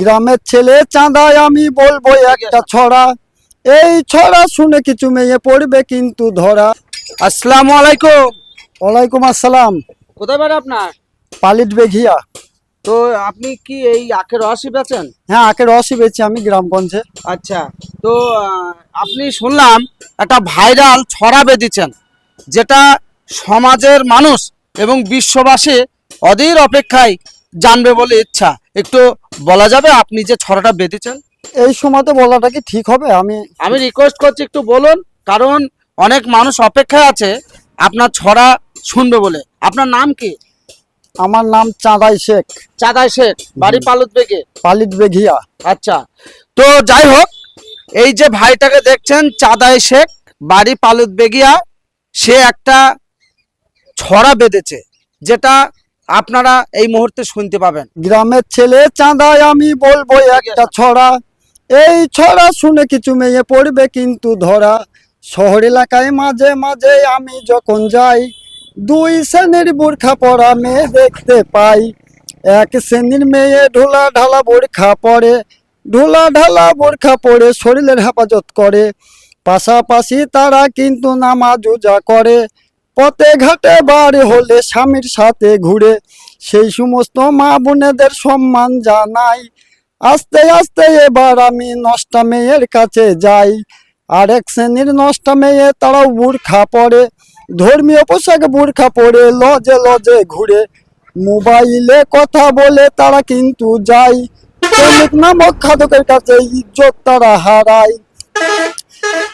গ্রামের ছেলে চাঁদায় আমি বলব একটা ছড়া। এই ছড়া শুনে কিছু মেয়ে পড়বে কিন্তু ধরা। আসসালামু আলাইকুম। ওয়ালাইকুম আসসালাম। কোথায় বাড়ি আপনার? পালিট বেঘিয়া। তো আপনি কি এই আখের রসই বেচেন? হ্যাঁ আখের রসই বেছি আমি গ্রামগঞ্জে। আচ্ছা তো আপনি শুনলাম একটা ভাইরাল ছড়া বেঁধেছেন যেটা সমাজের মানুষ এবং বিশ্ববাসী অধীর অপেক্ষায় জানবে বলে ইচ্ছা। একটু বলা যাবে আপনি যে ছড়াটা বেঁধেছেন? এই সময়তে বলাটা কি ঠিক হবে? আমি আমি রিকোয়েস্ট করছি একটু বলুন কারণ অনেক মানুষ অপেক্ষায় আছে আপনার ছড়া শুনবে বলে। আপনার নাম কি? আমার নাম চাঁদাই শেখ। চাঁদাই শেখ বাড়ি পালুত বেগে? পালিট বেঘিয়া। আচ্ছা তো যাই হোক এই যে ভাইটাকে দেখছেন চাঁদাই শেখ বাড়ি পালুত বেগিয়া সে একটা ছড়া বেঁধেছে যেটা আপনারা এই মুহূর্তে শুনতে পাবেন। গ্রামের ছেলে চাঁদায় আমি বলব একটা ছড়া। এই ছড়া শুনে কিছু মেয়ে পড়বে কিন্তু ধরা। শহর এলাকায় মাঝে মাঝে আমি যখন যাই, দুই শ্রেণির বোরখা পরা মেয়ে দেখতে পাই। এক শ্রেণির মেয়ে ঢোলা ঢালা বোরখা পরে, ঢোলা ঢালা বোরখা পরে শরীরের হেফাজত করে। পাশাপাশি তারা কিন্তু নামাজ উজা করে। পথে ঘাটে বার হলে স্বামীর সাথে ঘুরে। সেই সমস্ত মা বোনেদের সম্মান জানাই। আস্তে আস্তে এবার আমি নষ্টা মেয়ের কাছে যাই। আর এক শ্রেণির নষ্টা মেয়ে তারাও বুর্খা পরে ধর্মীয় পোশাক বুর্খা পরে লজে লজে ঘুরে। মোবাইলে কথা বলে তারা কিন্তু যায় প্রেমিক নামক খাদকের কাছে ইজ্জত তারা হারায়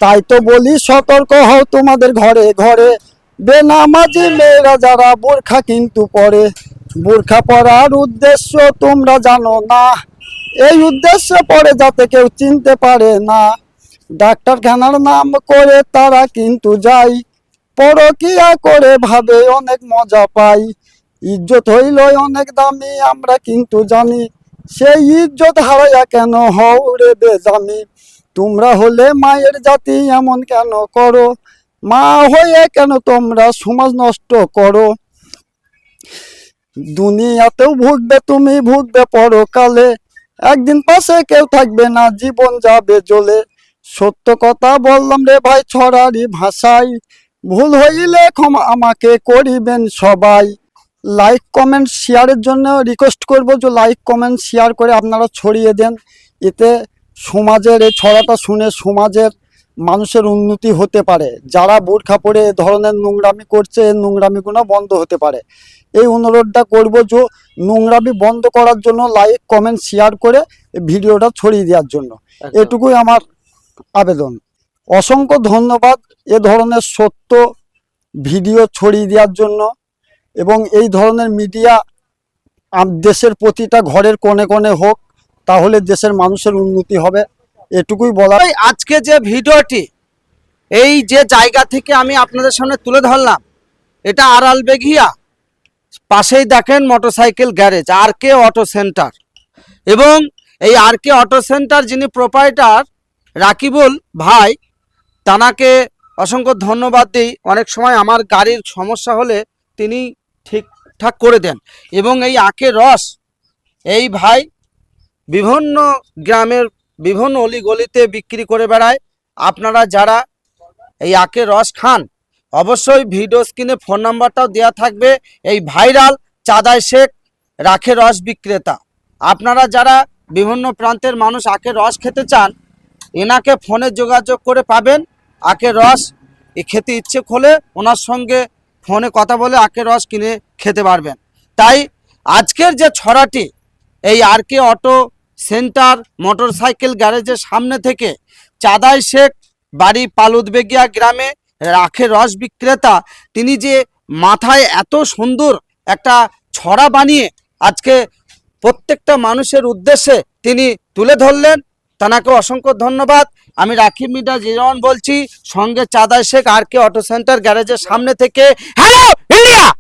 তাই তো বলি সতর্ক হও তোমাদের ঘরে ঘরে। বেনামাজি মেয়েরা যারা বোরখা কিন্তু পরে, বোরখা পরার উদ্দেশ্য তোমরা জানো না। এই উদ্দেশ্য পরে যাতে কেউ চিনতে পারে না। ডাক্তারখানার নাম করে তারা কিন্তু যায়, পরকিয়া করে ভাবে অনেক মজা পাই। ইজ্জত হইল অনেক দামি, আমরা কিন্তু জানি। সেই ইজ্জত হারাইয়া কেন হও রে বেজামি? তোমরা হলে মায়ের জাতি এমন কেন করো? মা হয়ে কেন তোমরা সমাজ নষ্ট করো? দুনিয়াতেও ভুগবে তুমি, ভুগবে পরকালে। একদিন পাশে কেউ থাকবে না, জীবন যাবে জ্বলে। সত্য কথা বললাম রে ভাই ছড়ারি ভাষায়। ভুল হইলে ক্ষমা আমাকে করিবেন সবাই। লাইক কমেন্ট শেয়ারের জন্য রিকোয়েস্ট করব যে লাইক কমেন্ট শেয়ার করে আপনারা ছড়িয়ে দেন। এতে সমাজের, এই ছড়াটা শুনে সমাজের মানুষের উন্নতি হতে পারে। যারা বোরখা পরে এ ধরনের নোংরামি করছে এই নোংরামিগুলো বন্ধ হতে পারে। এই অনুরোধটা করব যে নোংরামি বন্ধ করার জন্য লাইক কমেন্ট শেয়ার করে ভিডিওটা ছড়িয়ে দেওয়ার জন্য। এটুকুই আমার আবেদন। অসংখ্য ধন্যবাদ এ ধরনের সত্য ভিডিও ছড়িয়ে দেওয়ার জন্য এবং এই ধরনের মিডিয়া দেশের প্রতিটা ঘরের কোণে কোণে হোক তাহলে দেশের মানুষের উন্নতি হবে। এটুকুই বলা আজকে যে ভিডিওটি, এই যে জায়গা থেকে আমি আপনাদের সামনে তুলে ধরলাম, এটা আড়াল বেঘিয়া। পাশেই দেখেন motorcycle garage, R K auto centre. এবং এই আর কে অটো সেন্টার যিনি প্রোপাইটার, রাকিবুল ভাই, তানাকে অসংখ্য ধন্যবাদ দিই। অনেক সময় আমার গাড়ির সমস্যা হলে তিনি ঠিকঠাক করে দেন। এবং এই আখের রস, এই ভাই বিভিন্ন গ্রামের বিভিন্ন অলিগলিতে বিক্রি করে বেড়ায়। আপনারা যারা এই আখের রস খান, অবশ্যই ভিডিও স্ক্রিনে ফোন নাম্বারটাও দেওয়া থাকবে। এই ভাইরাল চাঁদাই শেখ রাখে রস বিক্রেতা। আপনারা যারা বিভিন্ন প্রান্তের মানুষ আখের রস খেতে চান, এনাকে ফোনে যোগাযোগ করে পাবেন। আখের রস খেতে ইচ্ছে হলে ওনার সঙ্গে ফোনে কথা বলে আখের রস কিনে খেতে পারবেন। তাই আজকের যে ছড়াটি, এই R K auto center motorcycle গ্যারেজের সামনে থেকে চাঁদাই শেখ, বাড়ি পালুদবেগিয়া গ্রামে রাখে রস বিক্রেতা। তিনি যে মাথায় এত সুন্দর একটা ছড়া বানিয়ে আজকে প্রত্যেকটা মানুষের উদ্দেশ্যে তিনি তুলে ধরলেন, তানাকে অসংখ্য ধন্যবাদ। আমি রাকিব মিডা জিরন বলছি, সঙ্গে চাঁদাই Sheikh R K auto center গ্যারেজের সামনে থেকে। Hello, India!